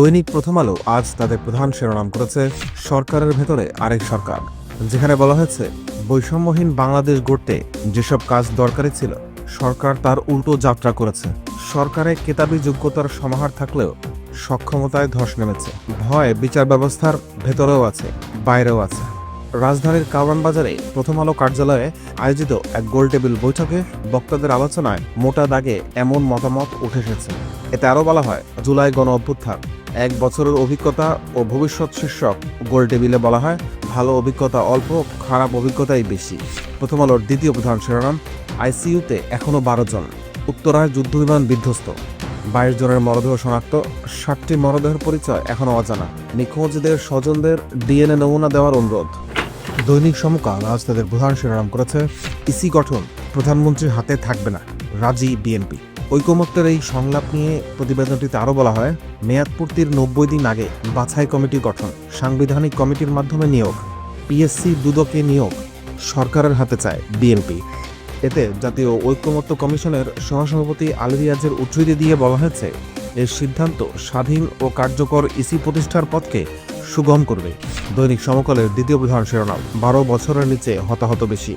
দৈনিক প্রথম আলো আজ তাদের প্রধান শিরোনাম করেছে সরকারের ভেতরে আরেক সরকার, যেখানে বলা হয়েছে, বৈষম্যহীন বাংলাদেশ গড়তে যেসব কাজ দরকারি ছিল, সরকার তার উল্টো যাত্রা করেছে। সরকারে কেতাবি যোগ্যতার সমাহার থাকলেও সক্ষমতায় ধস নেমেছে। ভয় বিচার ব্যবস্থার ভেতরেও আছে, বাইরেও আছে। রাজধানীর কাওরান বাজারে প্রথম আলো কার্যালয়ে আয়োজিত এক গোল টেবিল বৈঠকে বক্তাদের আলোচনায় মোটা দাগে এমন মতামত উঠে এসেছে। এতে আরও বলা হয়, জুলাই গণ অভ্যুত্থান। এক বছরের অভিজ্ঞতা ও ভবিষ্যৎ শীর্ষক গোল টেবিলে বলা হয়, ভালো অভিজ্ঞতা অল্প, খারাপ অভিজ্ঞতাই বেশি। প্রথম আলোর দ্বিতীয় প্রধান শিরোনাম, আইসিইউতে এখনও বারো জন। উত্তরায় যুদ্ধ বিমান বিধ্বস্ত। বাইশ জনের মরদেহ শনাক্ত, ষাটটি মরদেহের পরিচয় এখনও অজানা। নিখোঁজদের স্বজনদের ডিএনএ নমুনা দেওয়ার অনুরোধ। দৈনিক সমকাল আজ তাদের প্রধান শিরোনাম করেছে, ইসি গঠন প্রধানমন্ত্রীর হাতে থাকবে না, রাজি বিএনপি। ঐকমত্যের এই সংলাপ নিয়ে প্রতিবেদনটিতে আরও বলা হয়, মেয়াদ পূর্তির নব্বই দিন আগে বাছাই কমিটি গঠন, সাংবিধানিক কমিটির মাধ্যমে নিয়োগ, পিএসসি দুদকে নিয়োগ সরকারের হাতে চায় বিএনপি। এতে জাতীয় ঐক্যমত্য কমিশনের সহসভাপতি আলী রিয়াজের দিয়ে বলা হয়েছে, এর সিদ্ধান্ত স্বাধীন ও কার্যকর ইসি প্রতিষ্ঠার পথকে সুগম করবে। দৈনিক সমকালের দ্বিতীয় প্রধান শিরোনাম, বারো বছরের নিচে হতাহত বেশি।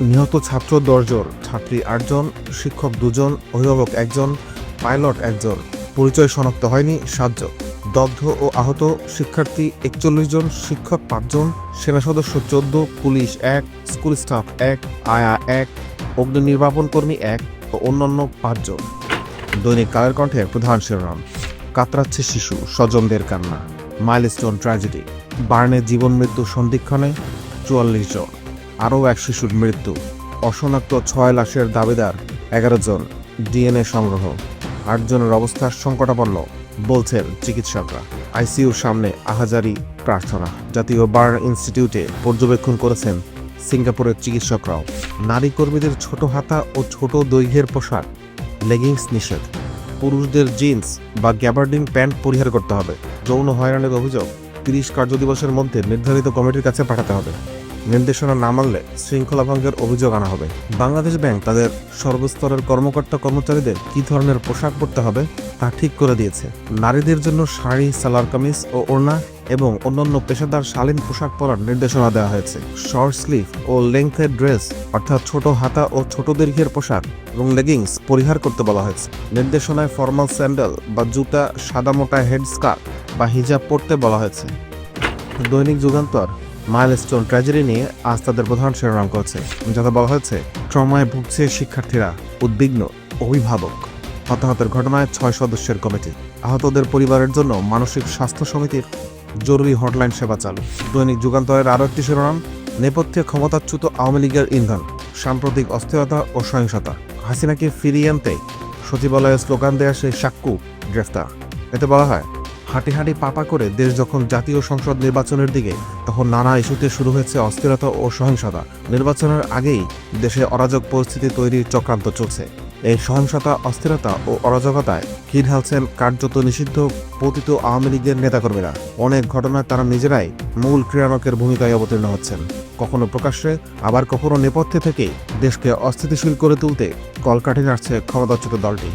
নিহত ছাত্র দশজন, ছাত্রী আটজন, শিক্ষক দুজন, অভিভাবক একজন, পাইলট একজন। পরিচয় শনাক্ত হয়নি, সাতজন। দগ্ধ ও আহত শিক্ষার্থী একচল্লিশ জন, শিক্ষক পাঁচজন, সেনা সদস্য চোদ্দ, পুলিশ এক, স্কুল স্টাফ এক, আয়া এক, অগ্নি নির্বাপন কর্মী এক ও অন্যান্য পাঁচজন। দৈনিক কালের কণ্ঠের প্রধান শিরোনাম, কাতরাচ্ছে শিশু, স্বজনদের কান্না, মাইলস্টোন ট্র্যাজেডি, বার্নে জীবন মৃত্যু সন্ধিক্ষণে চুয়াল্লিশ জন। আরও এক শিশুর মৃত্যু। অশনাক্ত ছয় লাশের দাবিদার, এগারো জন ডিএনএ সংগ্রহ। আটজনের অবস্থা সংকটাপন্ন, বলছেন চিকিৎসকরা। আইসিইউর সামনে আহাজারি প্রার্থনা। জাতীয় বার্ন ইনস্টিটিউটে পর্যবেক্ষণ করেছেন সিঙ্গাপুরের চিকিৎসকরাও। নারী কর্মীদের ছোট হাতা ও ছোট দৈর্ঘ্যের পোশাক, লেগিংস নিষেধ। পুরুষদের জিন্স বা গ্যাবার্ডিন প্যান্ট পরিহার করতে হবে। যৌন হয়রানির অভিযোগ, তিরিশ কার্যদিবসের মধ্যে নির্ধারিত কমিটির কাছে পাঠাতে হবে। নির্দেশনা না মানলে শৃঙ্খলা ভঙ্গের অভিযোগ আনা হবে। বাংলাদেশ ব্যাংক তাদের সর্বস্তরের কর্মকর্তা কর্মচারীদের কী ধরনের পোশাক পরতে হবে তা ঠিক করে দিয়েছে। নারীদের জন্য শাড়ি, সালোয়ার কামিজ ও ওড়না এবং অন্যান্য পেশাদার শালীন পোশাক পরার নির্দেশনা দেওয়া হয়েছে। শর্ট স্লিভ ও লেংথের ড্রেস অর্থাৎ ছোট হাতা ও ছোট দৈর্ঘ্যের পোশাক এবং লেগিংস পরিহার করতে বলা হয়েছে। নির্দেশনায় ফর্মাল স্যান্ডেল বা জুতা সাদামোটা হেড স্কার্ফ বা হিজাব পরতে বলা হয়েছে। দৈনিক যুগান্তর মাইলস্টোন ট্র্যাজেডি নিয়ে আজ তাদের প্রধান শিরোনাম করছে। যাতে বলা হয়েছে, ট্রমায় ভুগছে শিক্ষার্থীরা উদ্বিগ্ন অভিভাবক। হতাহতের ঘটনায় ছয় সদস্যের কমিটি। আহতদের পরিবারের জন্য মানসিক স্বাস্থ্য সমিতির জরুরি হটলাইন সেবা চালু। দৈনিক যুগান্তরের আরও একটি শিরোনাম, নেপথ্যে ক্ষমতাচ্যুত আওয়ামী লীগের ইন্ধন, সাম্প্রতিক অস্থিরতা ও সহিংসতা। হাসিনাকে ফিরিয়ে আনতে সচিবালয়ে স্লোগান দেয়া সেই সাক্কু গ্রেফতার। এতে বলা হয় হাঁটি হাঁটি পাপা করে দেশ যখন জাতীয় সংসদ নির্বাচনের দিকে, তখন নানা ইস্যুতে শুরু হয়েছে অস্থিরতা ও সহিংসতা। নির্বাচনের আগেই দেশে অরাজক পরিস্থিতি তৈরির চক্রান্ত চলছে। এই সহিংসতা, অস্থিরতা ও অরাজকতায় কি ঢালছেন কার্যত নিষিদ্ধ, পতিত আওয়ামী লীগের নেতাকর্মীরা। অনেক ঘটনায় তারা নিজেরাই মূল ক্রীড়ানকের ভূমিকায় অবতীর্ণ হচ্ছেন। কখনো প্রকাশ্যে, আবার কখনো নেপথ্যে থেকে দেশকে অস্থিতিশীল করে তুলতে কলকাঠি নাড়ছে ক্ষমতাচ্যুত দলটি।